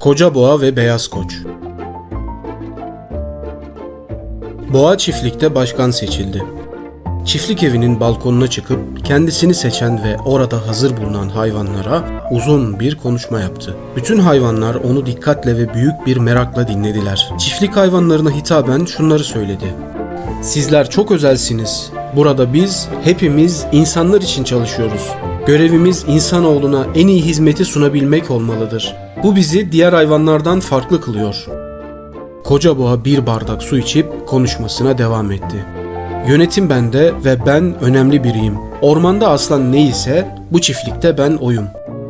Koca Boğa ve Beyaz Koç Boğa çiftlikte başkan seçildi. Çiftlik evinin balkonuna çıkıp kendisini seçen ve orada hazır bulunan hayvanlara uzun bir konuşma yaptı. Bütün hayvanlar onu dikkatle ve büyük bir merakla dinlediler. Çiftlik hayvanlarına hitaben şunları söyledi. Sizler çok özelsiniz. Burada biz hepimiz insanlar için çalışıyoruz. Görevimiz insanoğluna en iyi hizmeti sunabilmek olmalıdır. Bu bizi diğer hayvanlardan farklı kılıyor. Koca boğa bir bardak su içip konuşmasına devam etti. Yönetim bende ve ben önemli biriyim. Ormanda aslan neyse bu çiftlikte ben oyum.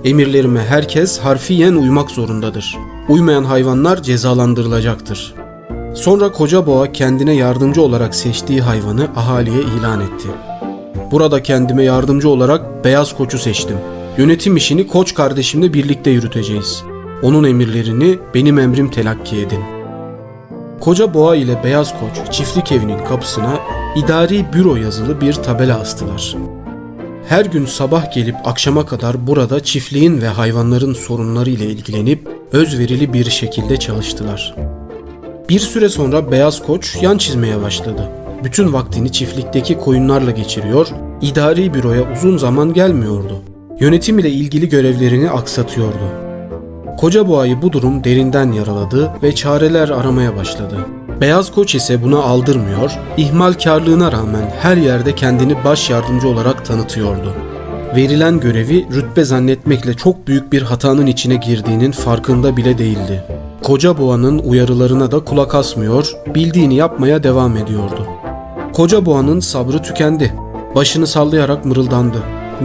Emirlerime herkes harfiyen uymak zorundadır. Uymayan hayvanlar cezalandırılacaktır. Sonra koca boğa kendine yardımcı olarak seçtiği hayvanı ahaliye ilan etti. Burada kendime yardımcı olarak beyaz koçu seçtim. Yönetim işini koç kardeşimle birlikte yürüteceğiz. Onun emirlerini benim emrim telakki edin. Koca boğa ile beyaz koç çiftlik evinin kapısına idari büro yazılı bir tabela astılar. Her gün sabah gelip akşama kadar burada çiftliğin ve hayvanların sorunları ile ilgilenip özverili bir şekilde çalıştılar. Bir süre sonra beyaz koç yan çizmeye başladı. Bütün vaktini çiftlikteki koyunlarla geçiriyor, idari büroya uzun zaman gelmiyordu. Yönetim ile ilgili görevlerini aksatıyordu. Koca boğayı bu durum derinden yaraladı ve çareler aramaya başladı. Beyaz koç ise buna aldırmıyor, ihmalkarlığına rağmen her yerde kendini baş yardımcı olarak tanıtıyordu. Verilen görevi rütbe zannetmekle çok büyük bir hatanın içine girdiğinin farkında bile değildi. Koca boğanın uyarılarına da kulak asmıyor, bildiğini yapmaya devam ediyordu. Koca boğanın sabrı tükendi. Başını sallayarak mırıldandı.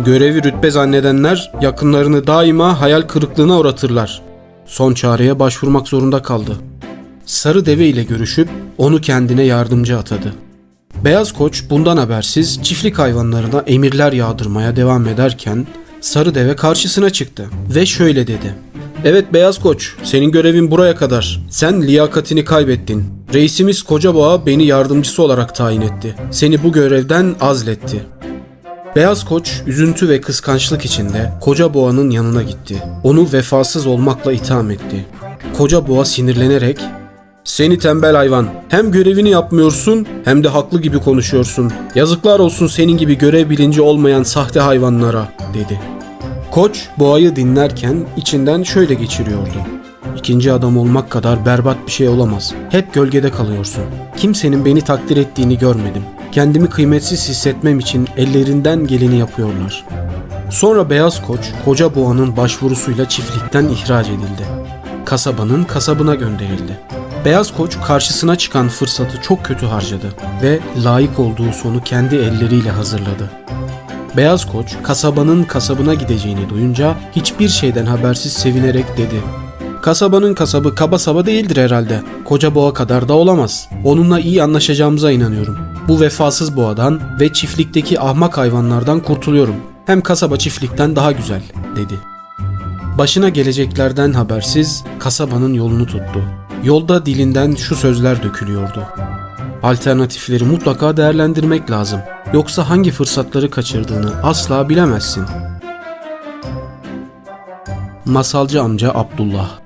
Görevi rütbe zannedenler yakınlarını daima hayal kırıklığına uğratırlar. Son çareye başvurmak zorunda kaldı. Sarı deve ile görüşüp onu kendine yardımcı atadı. Beyaz koç bundan habersiz çiftlik hayvanlarına emirler yağdırmaya devam ederken sarı deve karşısına çıktı ve şöyle dedi. Evet Beyaz Koç, senin görevin buraya kadar. Sen liyakatini kaybettin. Reisimiz Koca Boğa beni yardımcısı olarak tayin etti. Seni bu görevden azletti. Beyaz Koç üzüntü ve kıskançlık içinde Koca Boğa'nın yanına gitti. Onu vefasız olmakla itham etti. Koca Boğa sinirlenerek seni tembel hayvan. Hem görevini yapmıyorsun hem de haklı gibi konuşuyorsun. Yazıklar olsun senin gibi görev bilinci olmayan sahte hayvanlara dedi. Koç boğayı dinlerken içinden şöyle geçiriyordu. İkinci adam olmak kadar berbat bir şey olamaz. Hep gölgede kalıyorsun. Kimsenin beni takdir ettiğini görmedim. Kendimi kıymetsiz hissetmem için ellerinden geleni yapıyorlar. Sonra beyaz koç koca boğanın başvurusuyla çiftlikten ihraç edildi. Kasabanın kasabına gönderildi. Beyaz koç karşısına çıkan fırsatı çok kötü harcadı ve layık olduğu sonu kendi elleriyle hazırladı. Beyaz koç kasabanın kasabına gideceğini duyunca hiçbir şeyden habersiz sevinerek dedi. Kasabanın kasabı kaba saba değildir herhalde. Koca boğa kadar da olamaz. Onunla iyi anlaşacağımıza inanıyorum. Bu vefasız boğadan ve çiftlikteki ahmak hayvanlardan kurtuluyorum. Hem kasaba çiftlikten daha güzel, dedi. Başına geleceklerden habersiz kasabanın yolunu tuttu. Yolda dilinden şu sözler dökülüyordu. Alternatifleri mutlaka değerlendirmek lazım. Yoksa hangi fırsatları kaçırdığını asla bilemezsin. Masalcı amca Abdullah